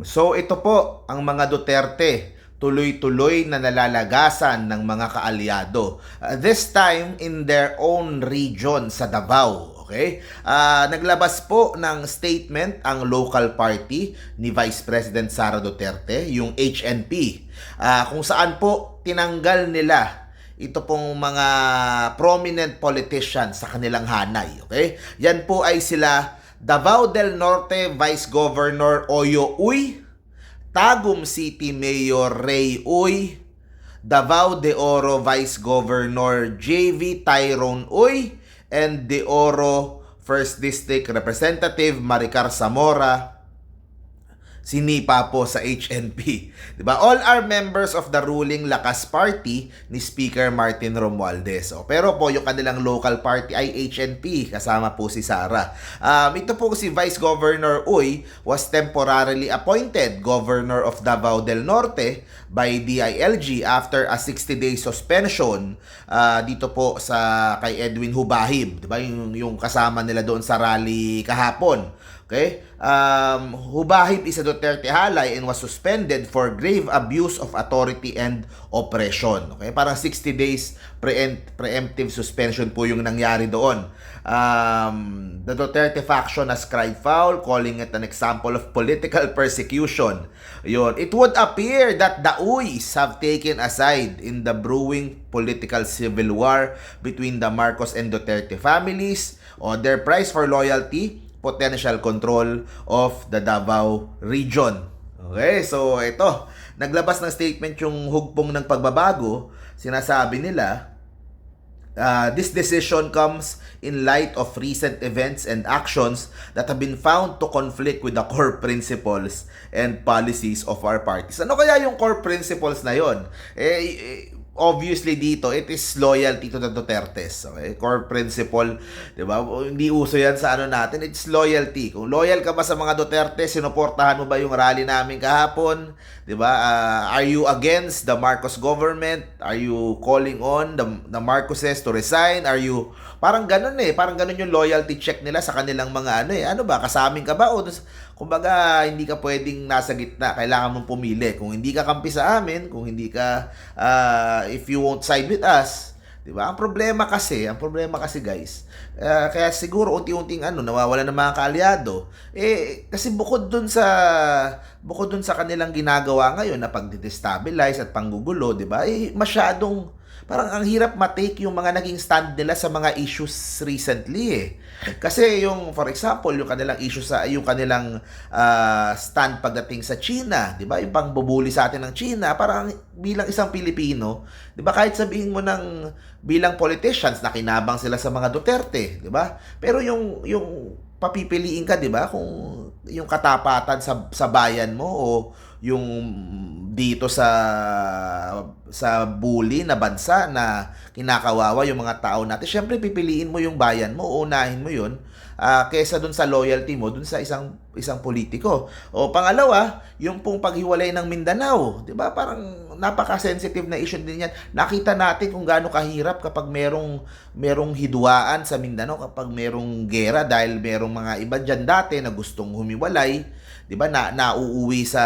So ito po ang mga Duterte tuloy-tuloy na nalalagasan ng mga kaalyado. Uh, this time in their own region sa Davao. Okay? Ah, naglabas po ng statement ang local party ni Vice President Sara Duterte, yung HNP, ah, kung saan po tinanggal nila ito pong mga prominent politicians sa kanilang hanay. Okay? Yan po ay sila Davao del Norte Vice Governor Oyo Uy, Tagum City Mayor Ray Uy, Davao de Oro Vice Governor JV Tyrone Uy, and De Oro First District Representative Maricar Zamora, sinipa po sa HNP. 'Di ba? All are members of the ruling Lakas Party ni Speaker Martin Romualdez. O, pero po yung kanilang local party ay HNP kasama po si Sara. Um, ito po si Vice Governor Uy was temporarily appointed Governor of Davao del Norte by DILG after a 60-day suspension ah, dito po sa kay Edwin Hubahib, 'di ba? Yung yung kasama nila doon sa rally kahapon. Okay? Um, Hubahib is a Duterte halay and was suspended for grave abuse of authority and oppression. Okay? Parang 60 days preempt, preemptive suspension po yung nangyari doon. Um, the Duterte faction has cried foul, calling it an example of political persecution. Yun. It would appear that the Uys have taken a side in the brewing political civil war between the Marcos and Duterte families. O their price for loyalty potential control of the Davao region. Okay, so ito, naglabas ng statement yung hugpong ng pagbabago, sinasabi nila, uh, this decision comes in light of recent events and actions that have been found to conflict with the core principles and policies of our parties. Ano kaya yung core principles na yon? Eh, eh, obviously dito, it is loyalty to the Dutertes. Okay? Core principle, di ba? Hindi uso yan sa ano natin, it's loyalty. Kung loyal ka ba sa mga Duterte, sinuportahan mo ba yung rally namin kahapon? Di ba? Ah, are you against the Marcos government? Are you calling on the, the Marcoses to resign? Are you... Parang ganun eh. Parang ganun yung loyalty check nila sa kanilang mga ano eh. Ano ba? Kasaming ka ba? O, kumbaga, hindi ka pwedeng nasa gitna. Kailangan mong pumili. Kung hindi ka kampi sa amin, kung hindi ka... ah, if you won't side with us, Di ba? Ang problema kasi, ang problema kasi guys, ah, kaya siguro unti-unting ano, nawawala ng mga kaalyado. Eh, kasi bukod dun sa, bukod dun sa kanilang ginagawa ngayon na pagdestabilize at panggugulo, di ba? Eh, masyadong, parang ang hirap matake yung mga naging stand nila sa mga issues recently eh. Kasi yung, for example, yung kanilang issue sa, yung kanilang ah, stand pagdating sa China, di ba? Yung pangbubuli sa atin ng China, parang bilang isang Pilipino, di ba? Kahit sabihin mo ng bilang politicians na kinabang sila sa mga Duterte, di ba? Pero yung, yung papipiliin ka, di ba? Kung yung katapatan sa, sa bayan mo o yung dito sa sa bully na bansa na kinakawawa yung mga tao natin. Syempre pipiliin mo yung bayan mo, unahin mo yun ah, kesa dun sa loyalty mo dun sa isang isang politiko. O pangalawa, yung pong paghiwalay ng Mindanao, 'di ba? Parang napaka-sensitive na issue din 'yan. Nakita natin kung gaano kahirap kapag merong merong hidwaan sa Mindanao, kapag merong gera dahil merong mga iba diyan dati na gustong humiwalay, 'di ba? Na nauuwi sa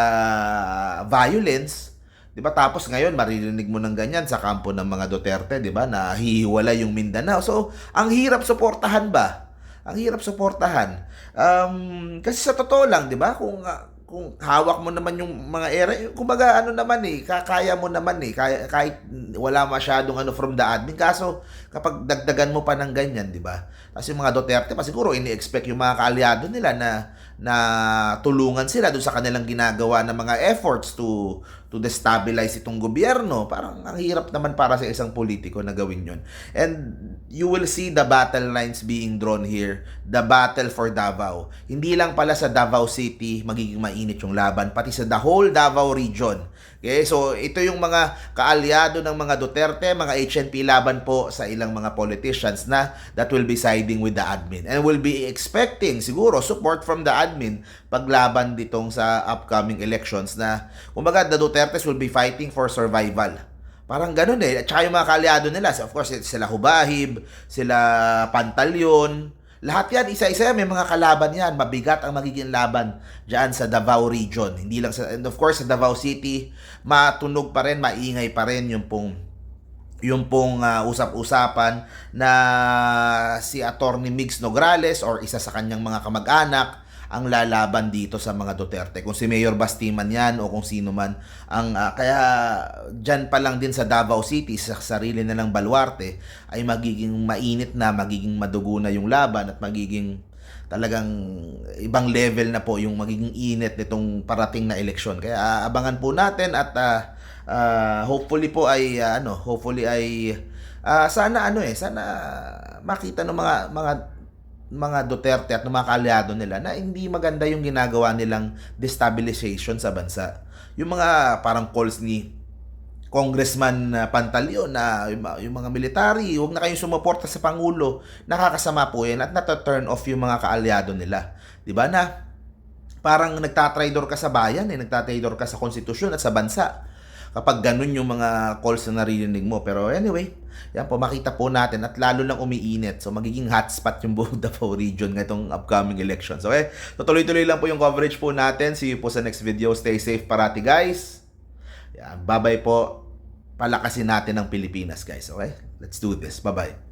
violence. 'Di ba? Tapos ngayon maririnig mo ng ganyan sa kampo ng mga Duterte, 'di ba? Na hihiwalay yung Mindanao. So, ang hirap suportahan ba? Ang hirap suportahan. Um, kasi sa totoo lang, 'di ba? Kung ah, kung hawak mo naman yung mga era, eh, kumbaga ano naman eh, kakaya mo naman eh, kaya, kahit wala masyadong ano from the admin. Kaso, kapag dagdagan mo pa ng ganyan, di ba? Kasi mga Duterte pa siguro ini-expect yung mga kaalyado nila na na tulungan sila doon sa kanilang ginagawa ng mga efforts to to destabilize itong gobyerno. Parang ang hirap naman para sa isang politiko na gawin yun. And you will see the battle lines being drawn here. The battle for Davao. Hindi lang pala sa Davao City magiging mainit yung laban, pati sa the whole Davao region. Okay, so ito yung mga kaalyado ng mga Duterte, mga HNP laban po sa ilang mga politicians na that will be siding with the admin and will be expecting siguro support from the admin paglaban ditong sa upcoming elections na kumbaga the Dutertes will be fighting for survival. Parang ganun eh. At saka yung mga kaalyado nila, of course, sila Hubahib, sila Pantalyon, lahat yan, isa-isa yan, may mga kalaban yan. Mabigat ang magiging laban dyan sa Davao region. Hindi lang sa, and of course, sa Davao City, matunog pa rin, maingay pa rin yung pong yung pong ah, usap-usapan na si Attorney Migs Nograles or isa sa kanyang mga kamag-anak ang lalaban dito sa mga Duterte. Kung si Mayor Bastiman yan o kung sino man. Ang, ah, kaya dyan pa lang din sa Davao City, sa sarili na ng Baluarte, ay magiging mainit na, magiging madugo na yung laban at magiging talagang ibang level na po yung magiging init nitong parating na eleksyon. Kaya ah, abangan po natin at ah, ah, hopefully po ay ah, ano, hopefully ay ah, sana ano eh, sana makita ng mga mga mga Duterte at ng mga kaalyado nila na hindi maganda yung ginagawa nilang destabilization sa bansa. Yung mga parang calls ni Congressman Pantaleon na yung mga military, huwag na kayong sumuporta sa Pangulo. Nakakasama po yan at nata-turn off yung mga kaalyado nila. 'Di ba na parang nagtatraidor ka sa bayan, eh, nagtatraidor ka sa konstitusyon at sa bansa. Kapag ganun yung mga calls na naririnig mo. Pero anyway, yan po, makita po natin at lalo lang umiinit. So, magiging hotspot yung buong Davao region ngayong upcoming elections. Okay? So, tuloy-tuloy lang po yung coverage po natin. See you po sa next video. Stay safe parati, guys. Yan, bye-bye po. Palakasin natin ang Pilipinas, guys. Okay? Let's do this. Bye-bye.